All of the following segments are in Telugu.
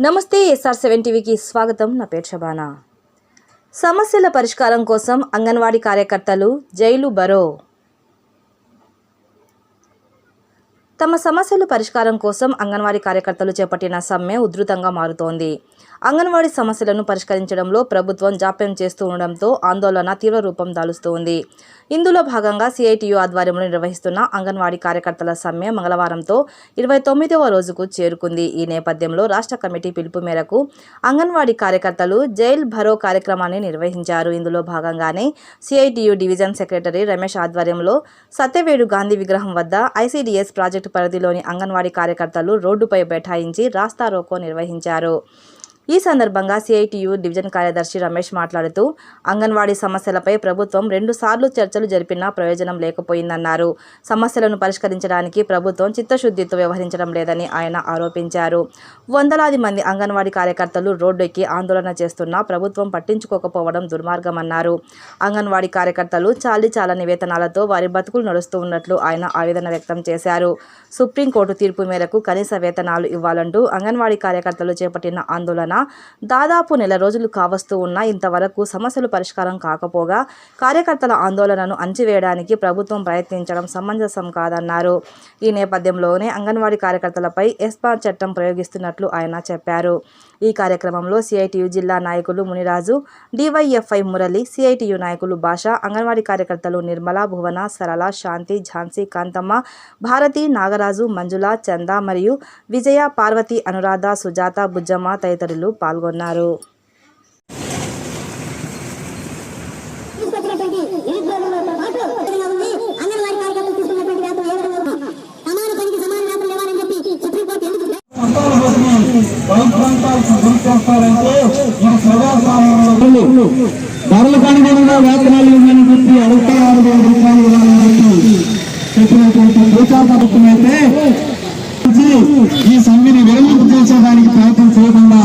నమస్తే ఎస్ఆర్ సెవెన్ టీవీకి స్వాగతం. నా పేరు షబానా సమస్యల పరిష్కారం కోసం అంగన్వాడీ కార్యకర్తలు జైలు బరో. తమ సమస్యల పరిష్కారం కోసం అంగన్వాడీ కార్యకర్తలు చేపట్టిన సమ్మె ఉధృతంగా మారుతోంది. అంగన్వాడీ సమస్యలను పరిష్కరించడంలో ప్రభుత్వం జాప్యం చేస్తూ ఉండడంతో ఆందోళన తీవ్ర రూపం దాలుస్తోంది. ఇందులో భాగంగా సిఐటియు ఆధ్వర్యంలో నిర్వహిస్తున్న అంగన్వాడీ కార్యకర్తల సమ్మె మంగళవారంతో ఇరవై తొమ్మిదవ రోజుకు చేరుకుంది. ఈ నేపథ్యంలో రాష్ట్ర కమిటీ పిలుపు మేరకు అంగన్వాడీ కార్యకర్తలు జైల్ భరో కార్యక్రమాన్ని నిర్వహించారు. ఇందులో భాగంగానే సిఐటియు డివిజన్ సెక్రటరీ రమేష్ ఆధ్వర్యంలో సత్యవేడు గాంధీ విగ్రహం వద్ద ఐసీడీఎస్ ప్రాజెక్టు పరిధిలోని అంగన్వాడీ కార్యకర్తలు రోడ్డుపై బైఠాయించి రాస్తా రోకో నిర్వహించారు. ఈ సందర్భంగా సిఐటియు డివిజన్ కార్యదర్శి రమేష్ మాట్లాడుతూ అంగన్వాడీ సమస్యలపై ప్రభుత్వం రెండుసార్లు చర్చలు జరిపినా ప్రయోజనం లేకపోయిందన్నారు. సమస్యలను పరిష్కరించడానికి ప్రభుత్వం చిత్తశుద్ధితో వ్యవహరించడం లేదని ఆయన ఆరోపించారు. వందలాది మంది అంగన్వాడీ కార్యకర్తలు రోడ్డెక్కి ఆందోళన చేస్తున్నా ప్రభుత్వం పట్టించుకోకపోవడం దుర్మార్గమన్నారు. అంగన్వాడీ కార్యకర్తలు చాలి చాలని వేతనాలతో వారి బతుకులు నడుస్తూ ఉన్నట్లు ఆయన ఆవేదన వ్యక్తం చేశారు. సుప్రీంకోర్టు తీర్పు మేరకు కనీస వేతనాలు ఇవ్వాలంటూ అంగన్వాడీ కార్యకర్తలు చేపట్టిన ఆందోళన దాదాపు నెల రోజులు కావస్తూ ఉన్నా ఇంతవరకు సమస్యలు పరిష్కారం కాకపోగా కార్యకర్తల ఆందోళనను అణచివేయడానికి ప్రభుత్వం ప్రయత్నించడం సమంజసం కాదన్నారు. ఈ నేపథ్యంలోనే అంగన్వాడీ కార్యకర్తలపై ఎస్పా చట్టం ప్రయోగిస్తున్నట్లు ఆయన చెప్పారు. ఈ కార్యక్రమంలో సిఐటియు జిల్లా నాయకులు మునిరాజు డివైఎఫ్ఐ మురళి సిఐటియు నాయకులు భాష అంగన్వాడీ కార్యకర్తలు నిర్మల భువన సరళ శాంతి ఝాన్సీ కాంతమ్మ భారతి నాగరాజు మంజుల చంద మరియు విజయ పార్వతి అనురాధ సుజాత బుజ్జమ్మ తదితరులు పాల్గొన్నారు తీసుకొచ్చినటువంటి నిరుద్యోగులతో పాటు విధంగా ఉంది అంగన్వాడీ కార్యకర్తలు తీసుకున్నటువంటి వేతనం ఏ విధంగా ఉంది? సమాన పనికి సమాన వేతనం ఇవ్వాలని చెప్పి సుప్రీంకోర్టు ఎందుకు ధరలకు అనుగుణంగా వేతనాలు ఇవ్వని చెప్పి అడుగుతా ఆరు వేల రూపాయలు ఇవ్వాలని చెప్పినటువంటి ప్రచార పథకం అయితే ఈ సమ్మెని విరమింపు చేసేదానికి ప్రయత్నం చేయకుండా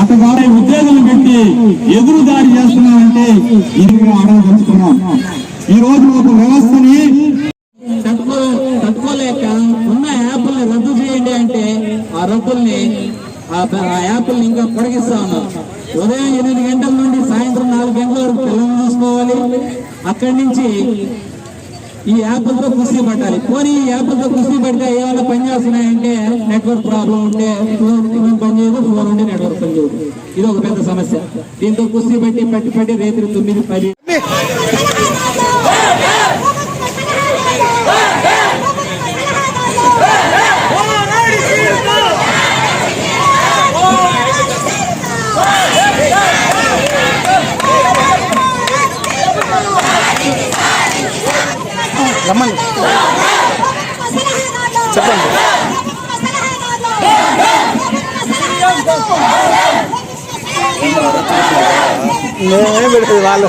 అతగాడే ఉద్యోగులు పెట్టి ఎదురు దాడి చేస్తున్నామంటే ఇది కూడా అడగదలుచుకున్నాం ఈ రోజు ఒక వ్యవస్థని తట్టుకో తట్టుకోలేక ఉన్న యాప్ల్ని రద్దు చేయండి అంటే ఆ రద్దుల్ని ఆ ప- ఇంకా పొడిగిస్తా ఉన్నారు. ఉదయం ఎనిమిది గంటల నుండి సాయంత్రం నాలుగు గంటల వరకు పిల్లల్ని చూసుకోవాలి. అక్కడి నుంచి ఈ యాప్లతో కుస్తీ పట్టాలి. పోనీ ఈ యాప్లతో కుస్తీ పడితే ఏమైనా పని చేస్తున్నాయంటే నెట్వర్క్ ప్రాబ్లం ఉంటే ఫోన్ పనిచేయదు పని చేయదు ఫోన్ ఉంటే నెట్వర్క్ పని చేయదు. ఇది ఒక పెద్ద సమస్య. దీంతో కుస్తీ పట్టి పట్టి పట్టి రేతులు తొమ్మిది పది నేనే పెడుతుంది వాళ్ళు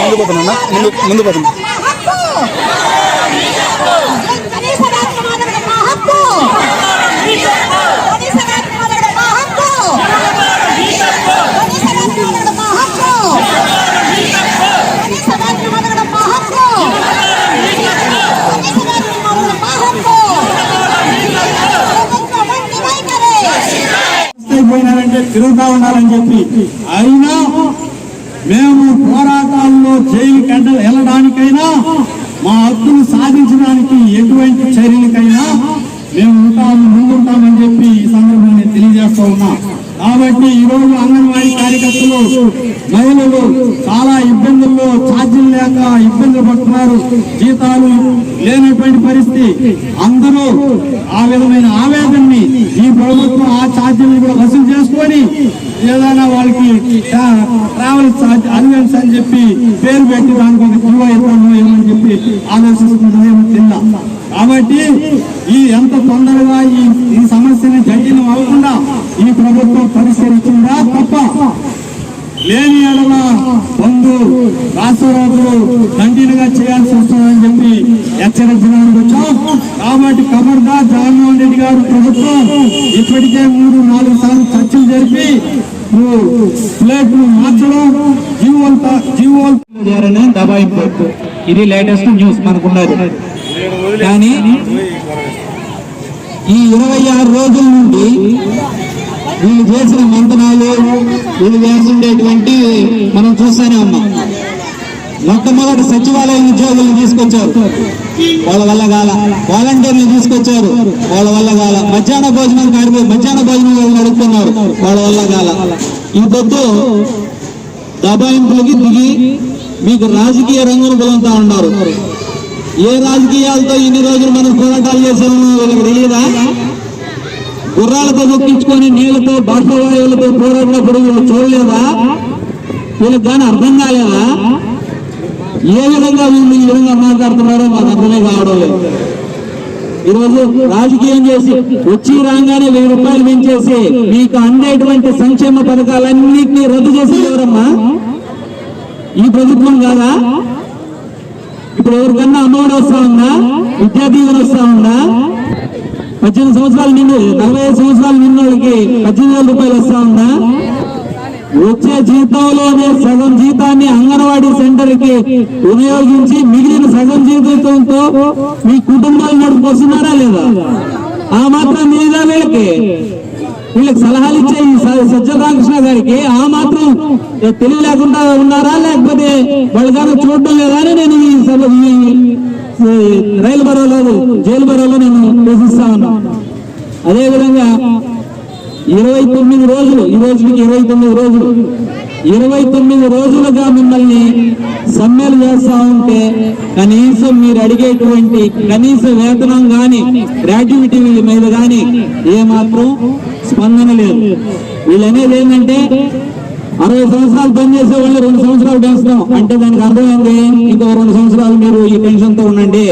ముందు పోతున్నా ముందు ముందు పోతున్నా కనీస వేతనం అడగడం మా హక్కు కనీస వేతనం అడగడం మా హక్కు కనీస వేతనం అడగడం మా హక్కు కనీస వేతనం అడగడం మా హక్కు కనీస వేతనం అడగడం మా హక్కు ప్రభుత్వం వంటి వైఖరి అయిపోయినారంటే తిరుగుతా ఉండాలని చెప్పి. అయినా మేము పోరాటాల్లో జైలు కంట వెళ్ళడానికైనా మా హక్కులు సాధించడానికి ఎటువంటి చర్యలకైనా మేము ఉంటాము ముందుంటామని చెప్పి ఈ సందర్భాన్ని తెలియజేస్తూ ఉన్నా. కాబట్టి ఈ రోజు అంగన్వాడీ కార్యకర్తలు మహిళలు చాలా ఇబ్బందుల్లో లేక ఇబ్బందులు పడుతున్నారు. జీతాలు లేనటువంటి పరిస్థితి. అందరూ ఆ విధమైన ఆవేదనని ఈ ప్రభుత్వం ఆ ఛార్జీలను కూడా వసూలు చేసుకొని ఏదైనా వాళ్ళకి ట్రావెల్ ఛార్జ్ అన్వెన్స్ అని చెప్పి పేరు పెట్టి దానికి ఒక కిలో ఇవ్వడం ఏమని చెప్పి ఆలోచిస్తున్నారు తిన్నా కాబట్టి ఈ ఎంత తొందరగా ఈ ఈ సమస్యని జడ్జిని అవ్వకుండా ఈ ప్రభుత్వం పరిష్కరించిందా తప్ప లేని ఎడల బంధు రాష్ట్ర రోడ్లు కంటిన్యూగా చేయాల్సి వస్తుందని చెప్పి హెచ్చరించడానికి వచ్చాం. కాబట్టి ఖబర్దార్ జగన్మోహన్ రెడ్డి గారు ప్రభుత్వం ఇప్పటికే మూడు నాలుగు సార్లు చర్చలు జరిపి ప్లేట్లు మార్చడం జీవోలు జీవోలు దబాయింపు ఇది లేటెస్ట్ న్యూస్ మనకున్నది. కానీ ఈ ఇరవై ఆరు రోజుల నుండి వీళ్ళు చేసిన మంతనాలు వీళ్ళు చేస్తుండేటువంటి మనం చూస్తూనే ఉన్నాం. మొట్టమొదటి సచివాలయం ఉద్యోగులను తీసుకొచ్చారు. వాళ్ళ వల్ల కాల. వాలంటీర్లు తీసుకొచ్చారు. వాళ్ళ వల్ల కాల. మధ్యాహ్న భోజనం కార్మికులు మధ్యాహ్న భోజనం వాళ్ళు నడుపుతున్నారు వాళ్ళ వల్ల కాల. ఈ పొద్దు దబాయింపులకి దిగి మీకు రాజకీయ రంగును పొందుతా ఉన్నారు. ఏ రాజకీయాలతో ఇన్ని రోజులు మనం పోరాటాలు చేసామో వీళ్ళకి తెలియదా? గుర్రాలతో దొక్కించుకొని నీళ్ళతో బాష్పవాయువులతో పోరాడినప్పుడు వీళ్ళు చూడలేదా? వీళ్ళకి కానీ అర్థం కాలేదా? ఏ విధంగా వీళ్ళు ఈ విధంగా మాట్లాడుతున్నారో మాకు అర్థమే కావడం లేదు. ఈరోజు రాజకీయం చేసి వచ్చి రాగానే వెయ్యి రూపాయలు పెంచేసి మీకు అందేటువంటి సంక్షేమ పథకాలన్నింటినీ రద్దు చేసేది ఎవరమ్మా? ఈ ప్రభుత్వం కాదా? ఇప్పుడు ఎవరికన్నా అమ్మఒడి వస్తా ఉందా? విద్యా దీవెన వస్తా ఉందా? పద్దెనిమిది సంవత్సరాలు నిన్ను నలభై ఐదు సంవత్సరాలు నిన్నోళ్ళకి పద్దెనిమిది వేల రూపాయలు వస్తా ఉందా? వచ్చే జీతంలోనే సగం జీతాన్ని అంగన్వాడీ సెంటర్కి వినియోగించి మిగిలిన సగం జీతంతో మీ కుటుంబాలు నడుపుకొస్తున్నారా లేదా? ఆ మాత్రం మీద వీళ్ళకి? వీళ్ళకి సలహాలు ఇచ్చే ఈ స- గారికి ఆ మాత్రం తెలివి లేకుండా ఉన్నారా? లేకపోతే వాళ్ళు గారు చూడడం లేదా అని నేను ఈ రైలు బరో లేదు రైలు జైలు బరోలో నేను నివసిస్తా ఉన్నా అదేవిధంగా ఇరవై తొమ్మిది రోజులు ఈ రోజుకి ఇరవై తొమ్మిది రోజులు ఇరవై తొమ్మిది రోజులుగా మిమ్మల్ని సమ్మెలు చేస్తా ఉంటే కనీసం మీరు అడిగేటువంటి కనీస వేతనం కానీ గ్రాడ్యుయేటీ వీళ్ళ మీద కానీ ఏమాత్రం స్పందన లేదు. వీళ్ళు అనేది ఏంటంటే అరవై సంవత్సరాలు పనిచేసే వాళ్ళు రెండు సంవత్సరాలు పెంచుతాం అంటే దానికి అర్థమైంది ఇంకో రెండు సంవత్సరాలు మీరు ఈ పెన్షన్తో ఉండండి.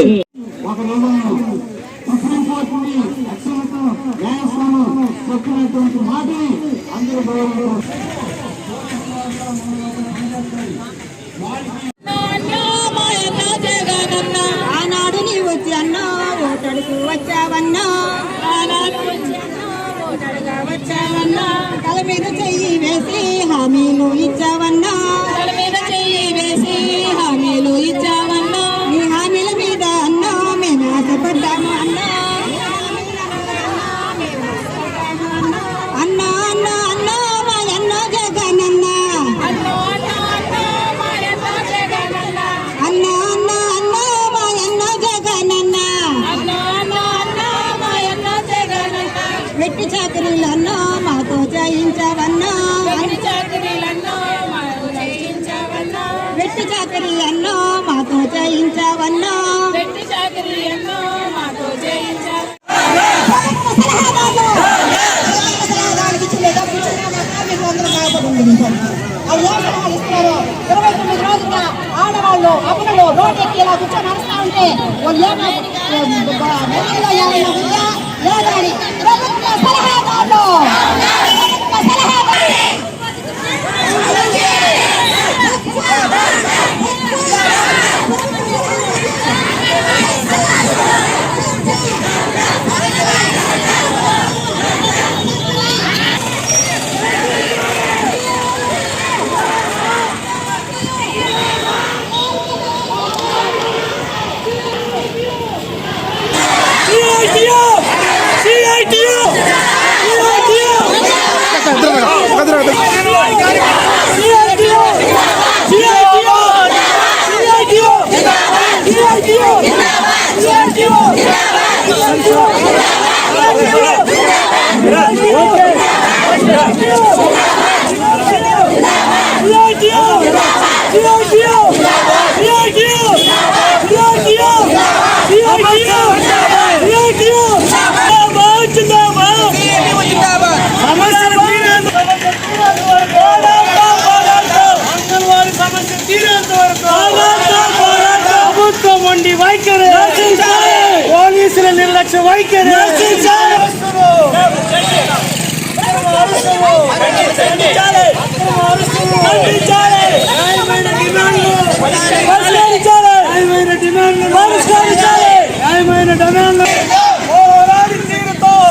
ఆనాడు నీ వచ్చి అన్నా ఓటడుకు వచ్చావన్నా. ఆనాడు వచ్చి అన్నా ఓటడుగా వచ్చావన్నా. తల మీద చెయ్యి వేసి i'm Domino Ita. ఇరవై తొమ్మిది రోజులుగా ఆడవాళ్ళు అప్పులు రోడ్ ఎక్కి ఇలా కూర్చొని నడుస్తూ ఉంటే వాళ్ళు ఏమైనా ఉందా? లేదా అని ప్రభుత్వ సలహాదారులు! போராடி தீர்த்தோம்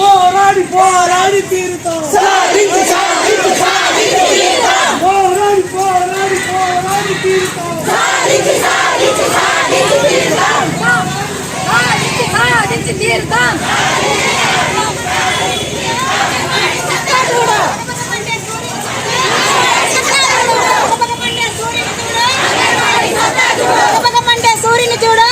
போராடி போராடி தீர்த்தோம் சாதிச்சு చూడు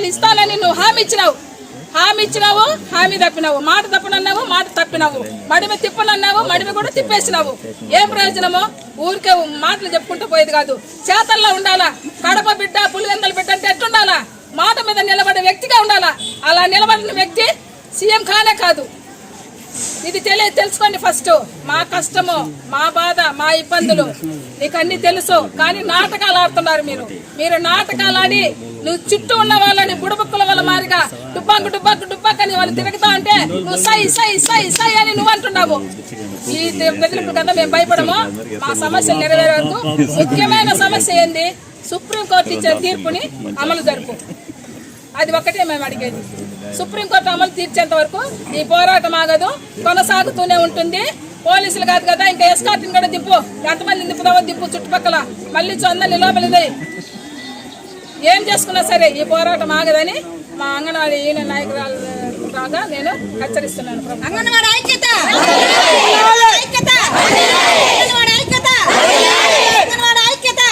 రూపాయలు ఇస్తానని నువ్వు హామీ ఇచ్చినావు. హామీ ఇచ్చినావు హామీ తప్పినావు. మాట తప్పనన్నావు మాట తప్పినావు. మడిమి తిప్పనన్నావు మడిమి కూడా తిప్పేసినావు. ఏం ప్రయోజనమో? ఊరికే మాటలు చెప్పుకుంటూ పోయేది కాదు. చేతల్లో ఉండాలా? కడప బిడ్డ పులివెందల బిడ్డ అంటే ఎట్టుండాలా మాట మీద నిలబడే వ్యక్తిగా ఉండాలా? అలా నిలబడిన వ్యక్తి సీఎం కానే కాదు. ఇది తెలియ తెలుసుకోండి ఫస్ట్ మా కష్టము మా బాధ మా ఇబ్బందులు. నీకు అన్ని తెలుసు కానీ నాటకాలు ఆడుతున్నారు మీరు. మీరు నాటకాలు ఆడి నువ్వు చుట్టూ ఉన్న వాళ్ళని బుడబుక్కుల వాళ్ళ మారిగా డుబ్బాకు డుబ్బాకు డుబ్బాకు అని వాళ్ళు తిరుగుతా అంటే నువ్వు సై సై సై సై అని నువ్వు అంటున్నావు. ఈ బెదిరింపు కదా మేము భయపడము. మా సమస్యలు నెరవేరే వరకు ముఖ్యమైన సమస్య ఏంది? సుప్రీంకోర్టు ఇచ్చిన తీర్పుని అమలు జరుపు. అది ఒక్కటే మేము అడిగేది. సుప్రీంకోర్టు అమలు తీర్చేంత వరకు ఈ పోరాటం ఆగదు. కొనసాగుతూనే ఉంటుంది. పోలీసులు కాదు కదా ఇంకా ఎస్కార్టిని కూడా దిప్పు ఎంతమంది దింపుతావో దిప్పు చుట్టుపక్కల. మళ్ళీ చందని లోపలిది ఏం చేసుకున్నా సరే ఈ పోరాటం ఆగదని మా అంగన్వాడీ యూనియన్ నాయకురాలు రాగా నేను హెచ్చరిస్తున్నాను. అంగన్వాడి ఐక్యత! ఐక్యత! అంగన్వాడి ఐక్యత! అంగన్వాడి ఐక్యత!